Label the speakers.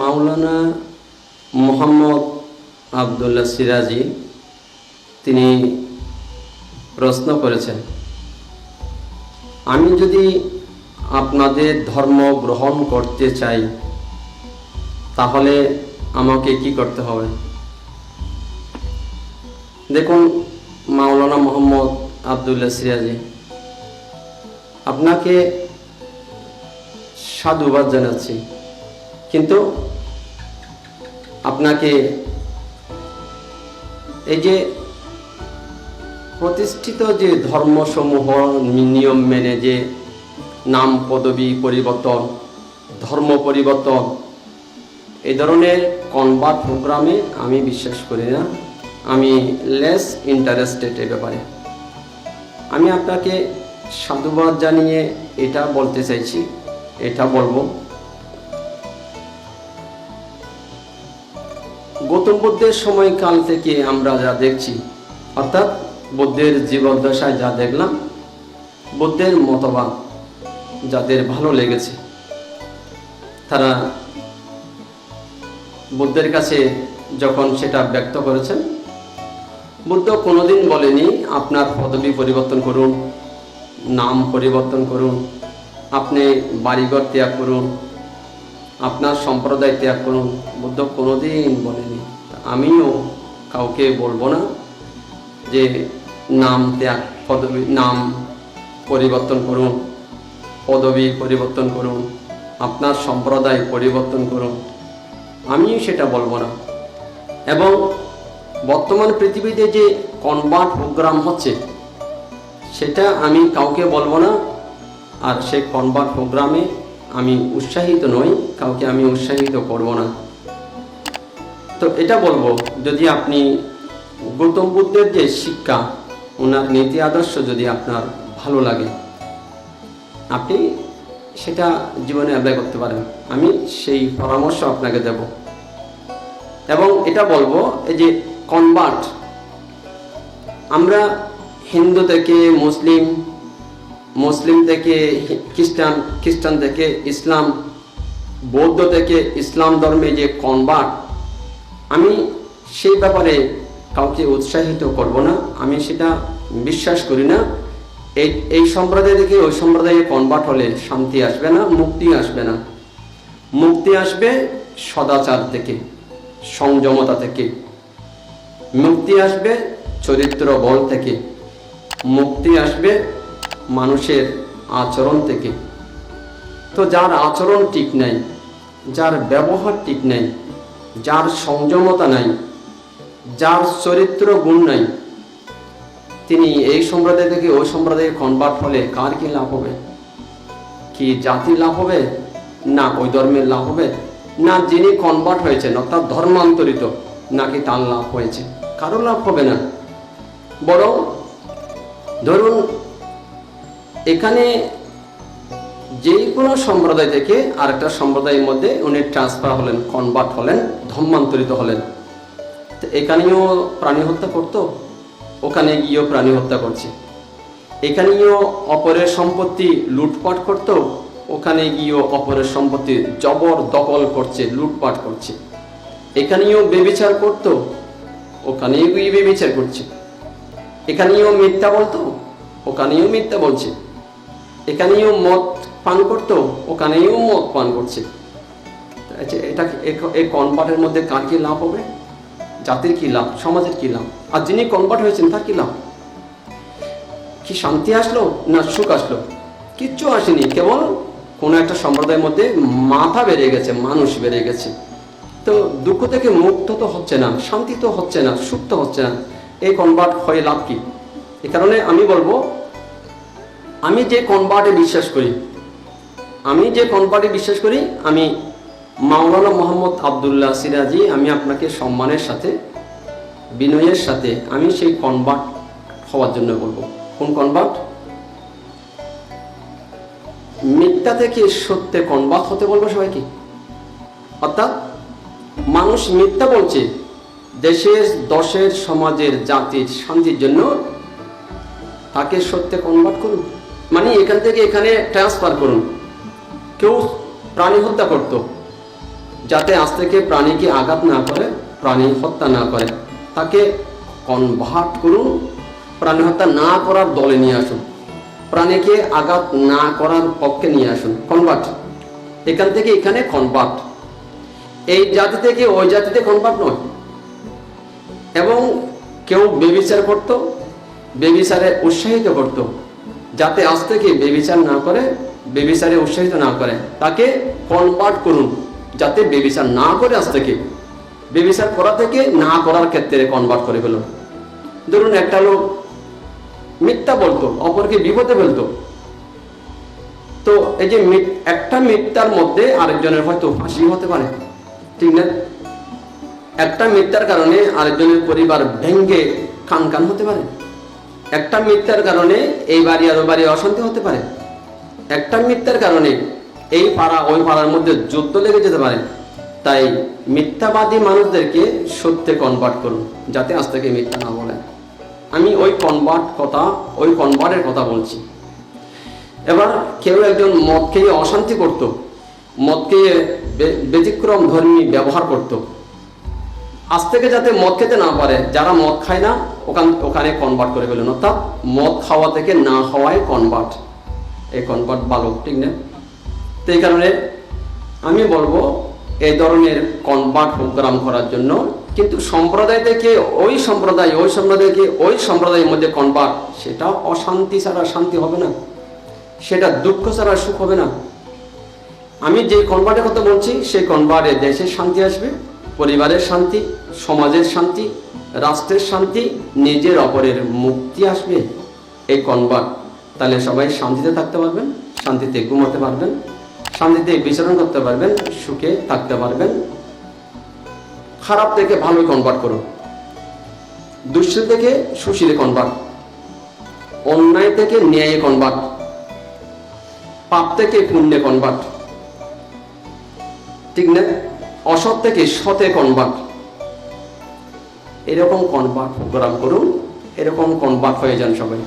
Speaker 1: মাওলানা মোহাম্মদ আবদুল্লাহ সিরাজি তিনি প্রশ্ন করেছেন, আমি যদি আপনাদের ধর্ম গ্রহণ করতে চাই, তাহলে আমাকে কি করতে হবে? দেখুন, মাওলানা মোহাম্মদ আবদুল্লাহ সিরাজি, আপনাকে সাধুবাদ জানাচ্ছি। কিন্তু আপনাকে এই যে প্রতিষ্ঠিত যে ধর্মসমূহ, নিয়ম মেনে যে নাম, পদবি পরিবর্তন, ধর্ম পরিবর্তন, এই ধরনের কনভার্ট প্রোগ্রামে আমি বিশ্বাস করি না। আমি লেস ইন্টারেস্টেড এ ব্যাপারে। আমি আপনাকে সাধুবাদ জানিয়ে এটা বলতে চাইছি, এটা বলব। গৌতম বুদ্ধের সময়কাল থেকে আমরা যা দেখছি, অর্থাৎ বুদ্ধের জীবদ্দশায় যা দেখলাম, বুদ্ধের মতবাদ যাদের ভালো লেগেছে, তারা বুদ্ধের কাছে যখন সেটা ব্যক্ত করেছেন, বুদ্ধ কোনোদিন বলেনি, আপনার পদবি পরিবর্তন করুন, নাম পরিবর্তন করুন, আপনি বাড়িঘর ত্যাগ করুন, আপনার সম্প্রদায় ত্যাগ করুন। বুদ্ধ কোনোদিন বলেনি। আমিও কাউকে বলব না যে নাম ত্যাগ, পদবি, নাম পরিবর্তন করুন, পদবি পরিবর্তন করুন, আপনার সম্প্রদায় পরিবর্তন করুন। আমিও সেটা বলব না। এবং বর্তমান পৃথিবীতে যে কনভার্ট প্রোগ্রাম হচ্ছে, সেটা আমি কাউকে বলব না। আর সেই কনভার্ট প্রোগ্রামে আমি উৎসাহিত নই, কাউকে আমি উৎসাহিত করব না। তো এটা বলব, যদি আপনি গৌতম বুদ্ধের যে শিক্ষা, ওনার নীতি আদর্শ যদি আপনার ভালো লাগে, আপনি সেটা জীবনে অ্যাপ্লাই করতে পারেন। আমি সেই পরামর্শ আপনাকে দেব। এবং এটা বলব, এই যে কনভার্ট আমরা হিন্দু থেকে মুসলিম মুসলিম থেকে খ্রিস্টান খ্রিস্টান থেকে ইসলাম, বৌদ্ধ থেকে ইসলাম ধর্মে যে কনভার্ট আমি সেই ব্যাপারে কাউকে উৎসাহিত করব না, আমি সেটা বিশ্বাস করি না। এই এই সম্প্রদায় থেকে ওই সম্প্রদায়ে কনভার্ট হলে শান্তি আসবে না, মুক্তি আসবে না। মুক্তি আসবে সদাচার থেকে, সংযমতা থেকে। মুক্তি আসবে চরিত্র বল থেকে। মুক্তি আসবে মানুষের আচরণ থেকে। তো যার আচরণ ঠিক নাই, যার ব্যবহার ঠিক নাই যার সংযমতা নাই, যার চরিত্র গুণ নাই, তিনি এই সম্প্রদায় থেকে ওই সম্প্রদায়ে কনভার্ট হলে কার কি লাভ হবে? কি জাতি লাভ হবে? না ওই ধর্মের লাভ হবে? না যিনি কনভার্ট হয়েছেন, অর্থাৎ ধর্মান্তরিত, নাকি তার লাভ হয়েছে? কারও লাভ হবে না। বরং ধরুন, এখানে যে কোনো সম্প্রদায় থেকে আরেকটা সম্প্রদায়ের মধ্যে উনি ট্রান্সফার হলেন কনভার্ট হলেন, ধর্মান্তরিত হলেন। তো এখানেও প্রাণী হত্যা করতো, ওখানে গিয়েও প্রাণী হত্যা করছে। এখানেও অপরের সম্পত্তি লুটপাট করতো, ওখানে গিয়েও অপরের সম্পত্তি জবর দখল করছে, লুটপাট করছে। এখানেও বেবিচার করতো, ওখানেও গিয়ে বেবিচার করছে। এখানেও মিথ্যা বলতো, ওখানেও মিথ্যা বলছে। এখানেও মদ পান করতো ওখানেও মদ পান করছে। আচ্ছা এটা এই কনভার্টের মধ্যে কার কি লাভ হবে? জাতির কি লাভ? সমাজের কি লাভ? আর যিনি কনভার্ট হয়েছেন, তার কি লাভ? কি শান্তি আসলো না সুখ আসলো? কিচ্ছু আসেনি, কেবল কোনো একটা সম্প্রদায়ের মধ্যে মাথা বেড়ে গেছে, মানুষ বেড়ে গেছে। তো দুঃখ থেকে মুক্ত তো হচ্ছে না, শান্তি তো হচ্ছে না, সুখ তো হচ্ছে না। এই কনভার্ট হয়ে লাভ কি? এ কারণে আমি বলব, আমি যে কনভার্টে বিশ্বাস করি আমি যে কনভার্টে বিশ্বাস করি, আমি মাওলানা মোহাম্মদ আবদুল্লাহ সিরাজি, আমি আপনাকে সম্মানের সাথে, বিনয়ের সাথে আমি সেই কনভার্ট হওয়ার জন্য বলব। কোন কনভার্ট মিথ্যা থেকে সত্যে কনভার্ট হতে বলব সবাইকে। অর্থাৎ মানুষ মিথ্যা বলছে, দেশের, দশের, সমাজের, জাতির শান্তির জন্য তাকে সত্যে কনভার্ট করুন। মানে এখান থেকে এখানে ট্রান্সফার করুন। কেউ প্রাণী হত্যা করত, যাতে আজ থেকে প্রাণীকে আঘাত না করে, প্রাণী হত্যা না করে। তাকে কনভার্ট করুন, প্রাণী হত্যা না করার দলে নিয়ে আসুন। প্রাণীকে আঘাত না করার পক্ষে নিয়ে আসুন। কনভার্ট এখান থেকে এখানে কনভার্ট এই জাতি থেকে ওই জাতিতে কনভার্ট নয়। এবং কেউ বেবিচার করত, বেবিচারে উৎসাহিত করত, যাতে আজ থেকে বেবিচার না করে বেবিচারে উৎসাহিত না করে, তাকে কনভার্ট করুন যাতে বেবিচার না করে আজ থেকে। বেবিচার করা থেকে না করার ক্ষেত্রে কনভার্ট করে ফেলুন। ধরুন একটা লোক মিথ্যা বলতো, অপরকে বিপদে ফেলতো। তো এই যে একটা মিথ্যার মধ্যে আরেকজনের হয়তো ফাঁসি হতে পারে, ঠিক না? একটা মিথ্যার কারণে আরেকজনের পরিবার ভেঙ্গে কান কান হতে পারে। একটা মিথ্যার কারণে এই বাড়ি আর ওই বাড়ি অশান্তি হতে পারে। একটা মিথ্যার কারণে এই পাড়া, ওই পাড়ার মধ্যে যুদ্ধ লেগে যেতে পারে। তাই মিথ্যাবাদী মানুষদেরকে সত্যে কনভার্ট করুন, যাতে আজ থেকে মিথ্যা না বলে আমি ওই কনভার্ট কথা, ওই কনভার্টের কথা বলছি। এবার কেউ একজন মদ খেয়ে অশান্তি করত মদ খেয়ে ব্যতিক্রম ধর্মী ব্যবহার করত। আজ থেকে যাতে মদ খেতে না পারে, যারা মদ খায় না, ওখান, ওখানে কনভার্ট করে ফেলুন। অর্থাৎ মদ খাওয়া থেকে না হওয়ায় কনভার্ট এই কনভার্ট ভালো ঠিক না? তো এই কারণে আমি বলব, এই ধরনের কনভার্ট প্রোগ্রাম করার জন্য কিন্তু সম্প্রদায় থেকে ওই সম্প্রদায়, ওই সম্প্রদায়কে ওই সম্প্রদায়ের মধ্যে কনভার্ট সেটা অশান্তি ছাড়া শান্তি হবে না। সেটা দুঃখ ছাড়া সুখ হবে না। আমি যে কনভার্টের কথা বলছি, সেই কনভার্টে দেশের শান্তি আসবে, পরিবারের শান্তি, সমাজের শান্তি, রাষ্ট্রের শান্তি, নিজের অপরের মুক্তি আসবে। এই কনভার্ট তাহলে সবাই শান্তিতে থাকতে পারবেন, শান্তিতে ঘুমাতে পারবেন, শান্তিতে বিচরণ করতে পারবেন, সুখে থাকতে পারবেন। খারাপ থেকে ভালো কনভার্ট করুন। দুশ্চিল থেকে সুশীলে কনভার্ট অন্যায় থেকে ন্যায়ে কনভার্ট পাপ থেকে পুণ্যে কনভার্ট ঠিক না? অসৎ থেকে সতে কনভার্ট এরকম কনভার্ট প্রোগ্রাম করুন, এরকম কনভার্ট হয়ে যান সবাই।